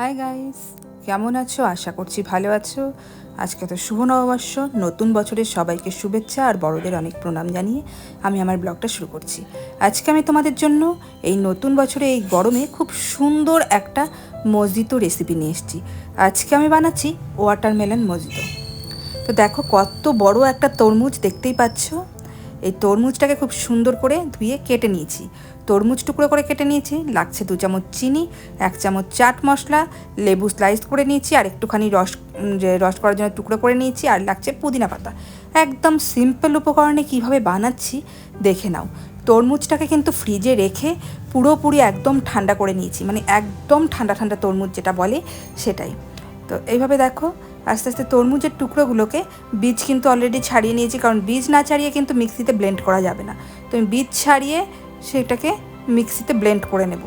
Hi guys কেমন আছো? আশা করছি ভালো আছো। আজকে তো শুভ নববর্ষ। নতুন বছরের সবাইকে শুভেচ্ছা আর বড়দের অনেক প্রণাম জানিয়ে আমি আমার ব্লগটা শুরু করছি। আজকে আমি তোমাদের জন্য এই নতুন বছরে এই গরমে খুব সুন্দর একটা মসজিদ রেসিপি নিয়ে এসেছি। আজকে আমি বানাচ্ছি ওয়াটারমেলন মসজিদ তো দেখো কত বড় একটা তরমুজ দেখতেই পাচ্ছ। এই তরমুজটাকে খুব সুন্দর করে ধুয়ে কেটে নিয়েছি। তরমুজ টুকরো করে কেটে নিয়েছি, লাগছে দু চামচ চিনি, এক চামচ চাট মশলা, লেবু স্লাইস করে নিয়েছি আর একটুখানি রস যে রস করার জন্য টুকরো করে নিয়েছি আর লাগছে পুদিনা পাতা। একদম সিম্পল উপকরণে কীভাবে বানাচ্ছি, দেখে নাও। তরমুজটাকে কিন্তু ফ্রিজে রেখে পুরোপুরি একদম ঠান্ডা করে নিয়েছি মানে একদম ঠান্ডা ঠান্ডা তরমুজ যেটা বলে সেটাই। তো এইভাবে দেখো আস্তে আস্তে তরমুজের টুকরোগুলোকে বীজ কিন্তু অলরেডি ছাড়িয়ে নিয়েছি। কারণ বীজ না ছাড়িয়ে কিন্তু মিক্সিতে ব্লেন্ড করা যাবে না। তো আমি বীজ ছাড়িয়ে সেটাকে মিক্সিতে ব্লেন্ড করে নেব।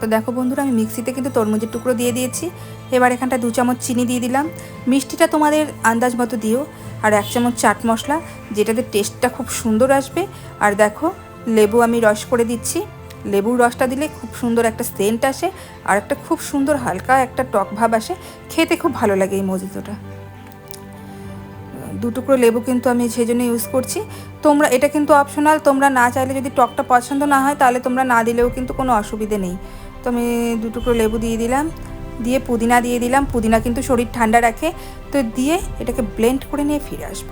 তো দেখো বন্ধুরা, আমি মিক্সিতে কিন্তু তরমুজের টুকরো দিয়ে দিয়েছি। এবার এখানটা দু চামচ চিনি দিয়ে দিলাম। মিষ্টিটা তোমাদের আন্দাজ মতো দিও। আর এক চামচ চাট মশলা, যেটাতে টেস্টটা খুব সুন্দর আসবে। আর দেখো, লেবু আমি রস করে দিচ্ছি। লেবুর রসটা দিলে খুব সুন্দর একটা সেন্ট আসে আর একটা খুব সুন্দর হালকা একটা টক ভাব আসে। খেতে খুব ভালো লাগে এই মজিতোটা। দু টুকরো লেবু কিন্তু আমি সেই জন্য ইউজ করছি। তোমরা, এটা কিন্তু অপশনাল তোমরা না চাইলে যদি টকটা পছন্দ না হয় তাহলে তোমরা না দিলেও কিন্তু কোনো অসুবিধে নেই। তো আমি দু টুকরো লেবু দিয়ে দিলাম, দিয়ে পুদিনা দিয়ে দিলাম। পুদিনা কিন্তু শরীর ঠান্ডা রাখে। তো দিয়ে এটাকে ব্লেন্ড করে নিয়ে ফিরে আসব।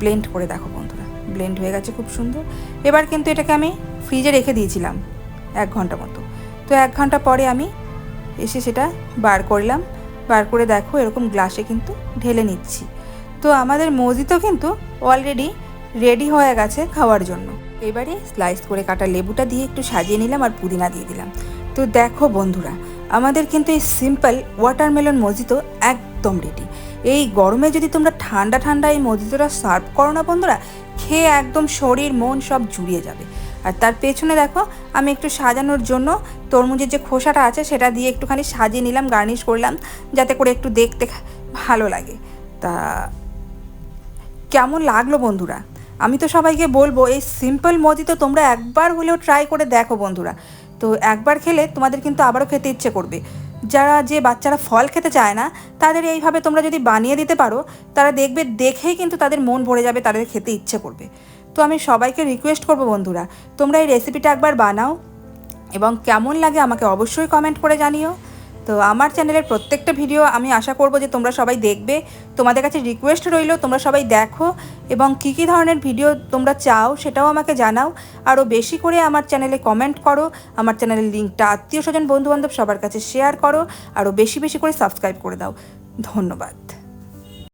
ব্লেন্ড করে দেখো বন্ধুরা। ব্লেন্ড হয়ে গেছে খুব সুন্দর। এবার কিন্তু এটাকে আমি ফ্রিজে রেখে দিয়েছিলাম এক ঘণ্টা মতো। তো এক ঘণ্টা পরে আমি এসে সেটা বার করলাম। বার করে দেখো এরকম গ্লাসে কিন্তু ঢেলে নিচ্ছি। তো আমাদের মজিতো কিন্তু অলরেডি রেডি হয়ে গেছে খাওয়ার জন্য। এবারে স্লাইস করে কাটা লেবুটা দিয়ে একটু সাজিয়ে নিলাম আর পুদিনা দিয়ে দিলাম। তো দেখো বন্ধুরা আমাদের কিন্তু এই সিম্পল ওয়াটারমেলন মজিতো একদম রেডি এই গরমে যদি তোমরা ঠান্ডা ঠান্ডা এই মজিতোটা সার্ভ করো না বন্ধুরা, খেয়ে একদম শরীর, মন সব জুড়িয়ে যাবে। আর তার পেছনে দেখো, আমি একটু সাজানোর জন্য তরমুজের যে খোসাটা আছে সেটা দিয়ে একটুখানি সাজিয়ে নিলাম গার্নিশ করলাম, যাতে করে একটু দেখতে ভালো লাগে। তা কেমন লাগল বন্ধুরা? আমি তো সবাইকে বলব, এই সিম্পল মজি তোমরা একবার হলেও ট্রাই করে দেখো বন্ধুরা। তো একবার খেলে তোমাদের কিন্তু আবারও খেতে ইচ্ছে করবে। যারা যে বাচ্চারা ফল খেতে চায় না, তাদের এইভাবে তোমরা যদি বানিয়ে দিতে পারো, তারা দেখবে, দেখেই কিন্তু তাদের মন ভরে যাবে, তাদের খেতে ইচ্ছে করবে। তো আমি সবাইকে রিকোয়েস্ট করব বন্ধুরা, তোমরা এই রেসিপিটা একবার বানাও এবং কেমন লাগে আমাকে অবশ্যই কমেন্ট করে জানিও। তো আমার চ্যানেলের প্রত্যেকটা ভিডিও আমি আশা করব যে তোমরা সবাই দেখবে। তোমাদের কাছে রিকোয়েস্ট রইল, তোমরা সবাই দেখো এবং কী কী ধরনের ভিডিও তোমরা চাও সেটাও আমাকে জানাও। আরও বেশি করে আমার চ্যানেলে কমেন্ট করো, আমার চ্যানেলের লিঙ্কটা আত্মীয় স্বজন, বন্ধুবান্ধব সবার কাছে শেয়ার করো, আরও বেশি বেশি করে সাবস্ক্রাইব করে দাও। ধন্যবাদ।